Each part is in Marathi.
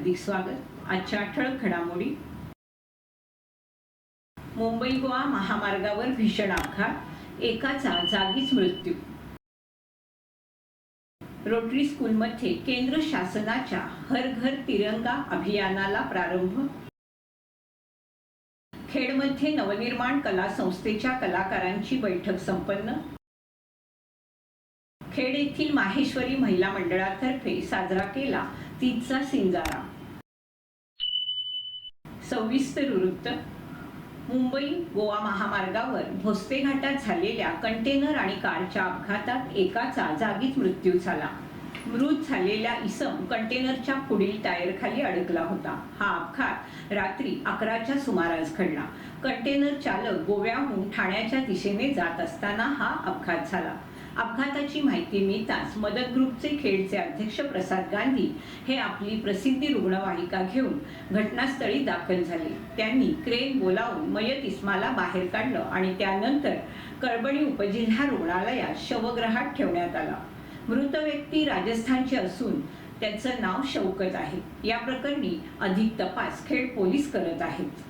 हार्दिक स्वागत. आजच्या ठळक घडामोडी. मुंबई गोवा महामार्गावर भीषण अपघात. एकाचा जागीच मृत्यू. रोटरी स्कूलमध्ये केंद्र शासनाच्या हर घर तिरंगा अभियानाला प्रारंभ. खेडमध्ये नवनिर्माण कला संस्थेच्या कलाकारांची बैठक संपन्न. खेड येथील माहेश्वरी महिला मंडळातर्फे साजरा केला तिचा सिंजारा सविस्तर वृत्त मुंबई गोवा महामार्गावर भोसते घाटात झालेल्या कंटेनर आणि कारच्या अपघातात एकाचा जागीच मृत्यू झाला. मृत झालेला इसम कंटेनरच्या पुढील टायरखाली अडकला होता. हा अपघात रात्री अकराच्या सुमारास घडला. कंटेनर चालक गोव्याहून ठाण्याच्या दिशेने जात असताना हा अपघात झाला. अपघाताची माहिती मिळताच मदत ग्रुपचे खेडचे अध्यक्ष प्रसाद गांधी हे आपली प्रसिद्धी रुग्णवाहिका घेऊन घटनास्थळी दाखल झाले. त्यांनी क्रेन बोलावून मयत इस्माला बाहेर काढलं आणि त्यानंतर कळबणी उपजिल्हा रुग्णालयात शवग्रहात ठेवण्यात आला. मृत व्यक्ती राजस्थानचे असून त्याचं नाव शौकत आहे. या प्रकरणी अधिक तपास खेड पोलीस करत आहेत.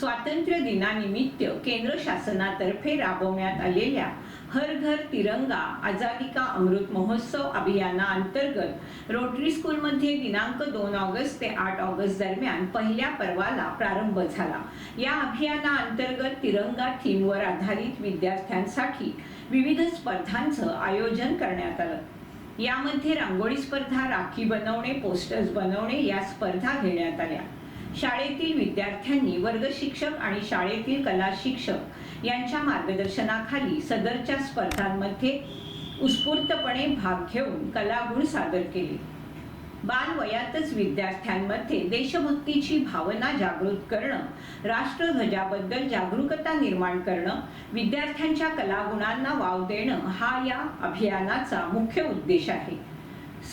स्वातंत्र्य दिनानिमित्त केंद्र शासनातर्फे राबवण्यात आलेल्या हर घर तिरंगा आझादी का अमृत महोत्सव अभियानाअंतर्गत रोटरी स्कूलमध्ये दिनांक दोन ऑगस्ट ते आठ ऑगस्ट दरम्यान पहिल्या पर्वाला प्रारंभ झाला. या अभियानाअंतर्गत तिरंगा थीमवर आधारित विद्यार्थ्यांसाठी विविध स्पर्धांचं आयोजन करण्यात आलं. यामध्ये रांगोळी स्पर्धा राखी बनवणे पोस्टर्स बनवणे या स्पर्धा घेण्यात आल्या. शाळेतील विद्यार्थ्यांनी वर्ग शिक्षक आणि शाळेतील कला शिक्षक यांच्या मार्गदर्शनाखाली सदरच्या स्पर्धांमध्ये उत्स्फूर्तपणे भाग घेऊन कलागुण सादर केले. बालवयातच विद्यार्थ्यांमध्ये देशभक्तीची भावना जागृत करणं राष्ट्रध्वजाबद्दल जागरूकता निर्माण करणं विद्यार्थ्यांच्या कलागुणांना वाव देणं हा या अभियानाचा मुख्य उद्देश आहे.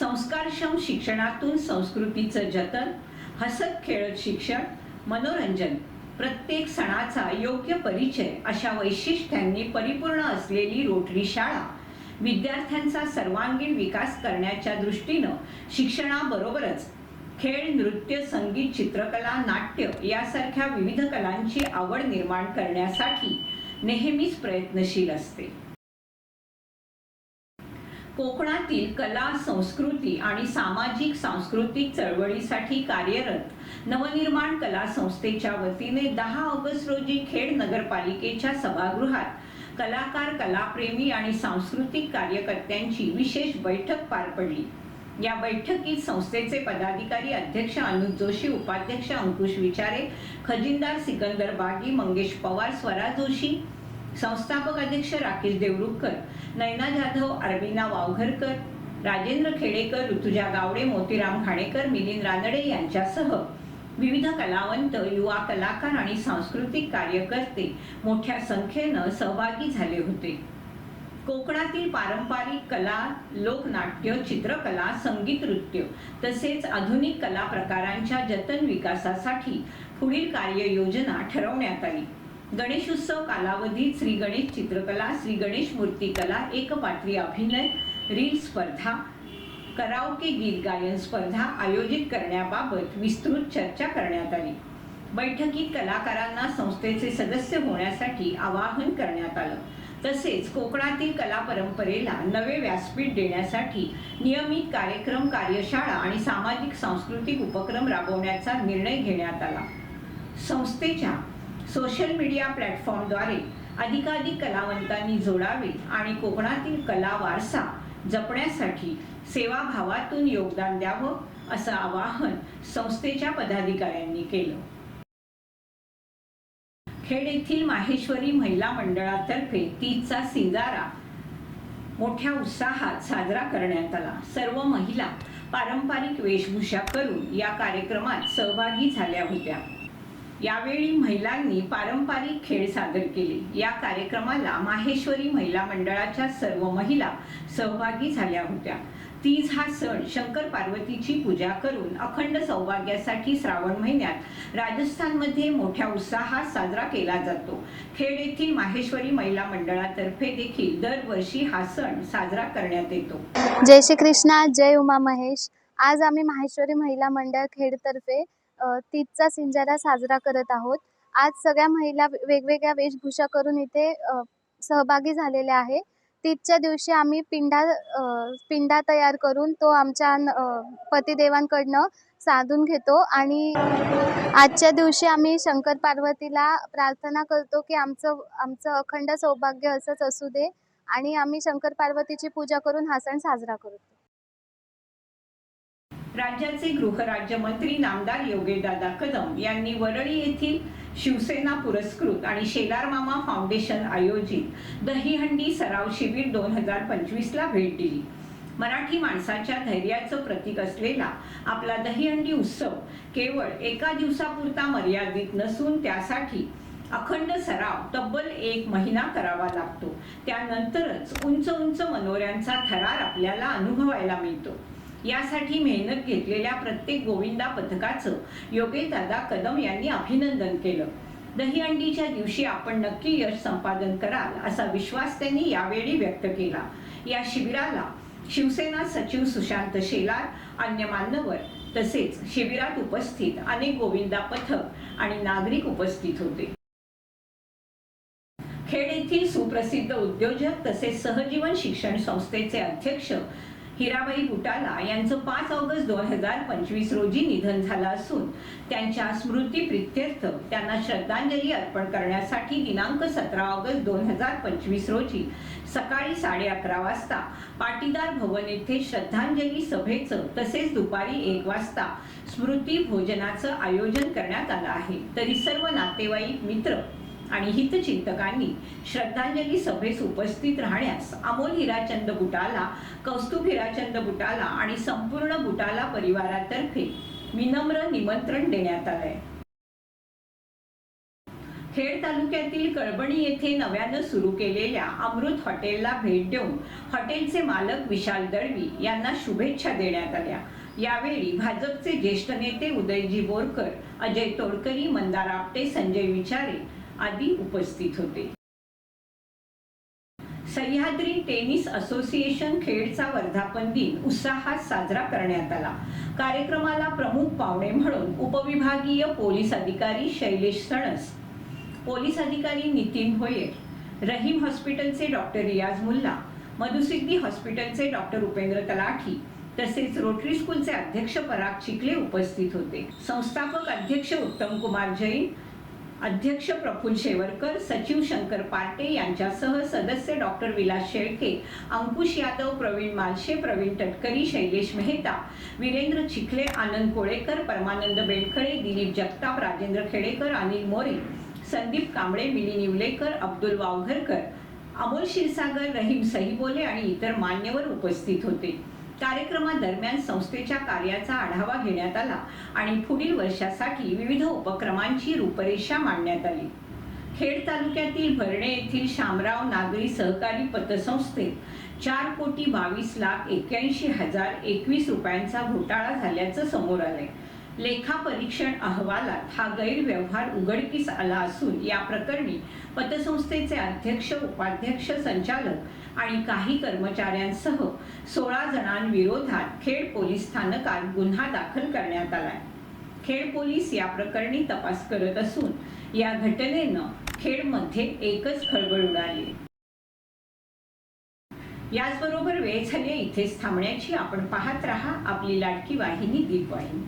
संस्कारक्षम शिक्षणातून संस्कृतीचं जतन हसत खेळत शिक्षण मनोरंजन प्रत्येक सणाचा योग्य परिचय अशा वैशिष्ट्यांनी परिपूर्ण असलेली रोटरी शाळा विद्यार्थ्यांचा सर्वांगीण विकास करण्याच्या दृष्टीनं शिक्षणाबरोबरच खेळ नृत्य संगीत चित्रकला नाट्य यासारख्या विविध कलांची आवड निर्माण करण्यासाठी नेहमीच प्रयत्नशील असते. कोकणातील कला संस्कृती आणि सामाजिक सांस्कृतिक चळवळीसाठी कार्यरत नवनिर्माण कला संस्थेच्या वतीने दहा ऑगस्ट रोजी खेड नगरपालिकेच्या सभागृहात कलाकार कलाप्रेमी आणि सांस्कृतिक कार्यकर्त्यांची विशेष बैठक पार पडली. या बैठकीत संस्थेचे पदाधिकारी अध्यक्ष अनुज जोशी उपाध्यक्ष अंकुश विचारे खजिनदार सिकंदर बागी मंगेश पवार स्वरा जोशी संस्थापक अध्यक्ष राकेश देवरुखकर नैना जाधव अरविना वावघरकर राजेंद्र खेडेकर ऋतुजा गावडे मोतीराम घाणेकर मिलिंद रानडे यांच्यासह विविध कलावंत युवा कलाकार आणि सांस्कृतिक कार्यकर्ते मोठ्या संख्येनं सहभागी झाले होते. कोकणातील पारंपरिक कला लोकनाट्य चित्रकला संगीत नृत्य तसेच आधुनिक कला प्रकारांच्या जतन विकासासाठी पुढील कार्ययोजना ठरवण्यात आली. गणेशोत्सव कालावधीत श्री गणेश चित्रकला श्री गणेश मूर्तिकला एकपात्री अभिनय रील स्पर्धा कराओके गीत गायन स्पर्धा आयोजित करण्याबाबत विस्तृत चर्चा करण्यात आली. बैठकीत कलाकारांना संस्थेचे सदस्य होण्यासाठी आवाहन करण्यात आलं. तसेच कोकणातील कला परंपरेला नवे व्यासपीठ देण्यासाठी नियमित कार्यक्रम कार्यशाळा आणि सामाजिक सांस्कृतिक उपक्रम राबवण्याचा निर्णय घेण्यात आला. संस्थेच्या सोशल मीडिया प्लॅटफॉर्मद्वारे अधिकाधिक कलावंतांनी जोडावे आणि कोकणातील कला वारसा जपण्यासाठी सेवाभावातून योगदान द्यावं असं आवाहन संस्थेच्या पदाधिकाऱ्यांनी केलं. खेड येथील माहेश्वरी महिला मंडळातर्फे तीजचा सिंगारा मोठ्या उत्साहात साजरा करण्यात आला. सर्व महिला पारंपरिक वेशभूषा करून या कार्यक्रमात सहभागी झाल्या होत्या. यावेळी महिलांनी पारंपरिक खेळ सादर केले. या कार्यक्रमाला माहेश्वरी महिला मंडळाच्या सर्व महिला सहभागी झाल्या होत्या. तीज हा सण शंकर पार्वतीची पूजा करून अखंड सौभाग्यासाठी श्रावण महिन्यात राजस्थानमध्ये मोठ्या उत्साहात साजरा केला जातो. खेड येथील माहेश्वरी महिला मंडळातर्फे देखील दरवर्षी हा सण साजरा करण्यात येतो. जय श्री कृष्णा जय उमा महेश. आज आम्ही माहेश्वरी महिला मंडळ खेडतर्फे तीजचा सिंजारा साजरा करत आहोत. आज सगळ्या महिला वेगवेगळ्या वेशभूषा करून इथे सहभागी झालेल्या आहे. तीजच्या दिवशी आम्ही पिंडा पिंडा तयार करून तो आमच्या न- पतिदेवांकडनं साधून घेतो आणि आजच्या दिवशी आम्ही शंकर पार्वतीला प्रार्थना करतो की आमचं आमचं अखंड सौभाग्य असंच असू दे आणि आम्ही शंकर पार्वतीची पूजा करून हा सण साजरा करतो. राज्याचे गृहराज्यमंत्री नामदार योगेदादा कदम यांनी वरळी येथील शिवसेना पुरस्कृत आणि शेलार मामा फाउंडेशन आयोजित दहीहंडी सराव शिबिर दोन हजार पंचवीसला भेट दिली. मराठी माणसाच्या धैर्याचं प्रतीक असलेला आपला दहीहंडी उत्सव केवळ एका दिवसापुरता मर्यादित नसून त्यासाठी अखंड सराव तब्बल एक महिना करावा लागतो. त्यानंतरच उंच उंच मनोऱ्यांचा थरार आपल्याला अनुभवायला मिळतो. यासाठी मेहनत घेतलेल्या प्रत्येक गोविंदा पथकाचं योगेशदादा कदम यांनी अभिनंदन केलं. दहीहंडीच्या दिवशी आपण नक्की यश संपादन कराल असा विश्वास त्यांनी यावेळी व्यक्त केला. या शिबिराला शिवसेना सचिव सुशांत शेलार अन्य मान्यवर तसेच शिबिरात उपस्थित अनेक गोविंदा पथक आणि नागरिक उपस्थित होते. खेड येथील सुप्रसिद्ध उद्योजक तसेच सहजीवन शिक्षण संस्थेचे अध्यक्ष हिराबाई बुटाला यांचं पाच ऑगस्ट दोन हजार पंचवीस रोजी निधन झालं असून त्यांच्या स्मृती प्रित्यर्थ त्यांना श्रद्धांजली अर्पण करण्यासाठी दिनांक सतरा ऑगस्ट दोन हजार पंचवीस रोजी सकाळी साडे अकरा वाजता पाटीदार भवन येथे श्रद्धांजली सभेचं तसेच दुपारी एक वाजता स्मृती भोजनाचं आयोजन करण्यात आलं आहे. तरी सर्व नातेवाईक मित्र आणि हितचिंतकांनी श्रद्धांजली सभेस उपस्थित राहण्यास अमोल हिराचंद बुटाला कौस्तुभ हिराचंद बुटाला आणि संपूर्ण बुटाला परिवारातर्फे विनम्र निमंत्रण देण्यात आलंय. खेड तालुक्यातील कळबणी येथे नव्यानं सुरू केलेल्या अमृत हॉटेलला भेट देऊन हॉटेलचे मालक विशाल दळवी यांना शुभेच्छा देण्यात आल्या. यावेळी भाजपचे ज्येष्ठ नेते उदयजी बोरकर अजय तोडकरी मंदार आपटे संजय विचारे आदी उपस्थित होते. सह्याद्री टेनिस असोसिएशन खेळचा वर्धापन दिन उत्साहात साजरा करण्यात आला. कार्यक्रमाला प्रमुख पाहुणे म्हणून उपविभागीय पोलीस अधिकारी शैलेश सणस पोलीस अधिकारी नितीन होयर रहीम हॉस्पिटलचे डॉक्टर रियाज मुल्ला मधुसिद्धी हॉस्पिटलचे डॉक्टर उपेंद्र तलाठी तसेच रोटरी स्कूलचे अध्यक्ष पराग चिखले उपस्थित होते. संस्थापक अध्यक्ष उत्तम कुमार जैन अध्यक्ष प्रफुल्ल शेवरकर सचिव शंकर पाटे यांच्यासह सदस्य डॉक्टर विलास शेळके अंकुश यादव प्रवीण मालशे प्रवीण तटकरी शैलेश मेहता वीरेंद्र चिखले आनंद कोळेकर परमानंद बेडखळे दिलीप जगताप राजेंद्र खेडेकर अनिल मोरे संदीप कांबळे मिली निवलेकर अब्दुल वावघरकर अमोल क्षीरसागर रहीम सहीबोले आणि इतर मान्यवर उपस्थित होते. कार्यक्रमादरम्यान संस्थेच्या कार्याचा आढावा घेण्यात आला आणि पुढील वर्षासाठी विविध उपक्रमांची रूपरेषा मांडण्यात आली. खेड तालुक्यातील भरणे येथील शामराव नागरी सहकारी पतसंस्थेत चार कोटी बावीस लाख एक्क्याऐंशी हजार एकवीस रुपयांचा घोटाळा झाल्याचं समोर आलंय. लेखा परीक्षण अहवालात हा गैरव्यवहार उघडकीस आला असून या प्रकरणी पतसंस्थेचे अध्यक्ष उपाध्यक्ष संचालक आणि काही कर्मचाऱ्यांसह सोळा जणांविरोधात खेड पोलीस स्थानकात गुन्हा दाखल करण्यात आलाय. खेड पोलीस या प्रकरणी तपास करत असून या घटनेनं खेडमध्ये एकच खळबळ उडाली. याचबरोबर वेळ झाली इथेच थांबण्याची आपण पाहत राहा आपली लाडकी वाहिनी दीपवाहिनी.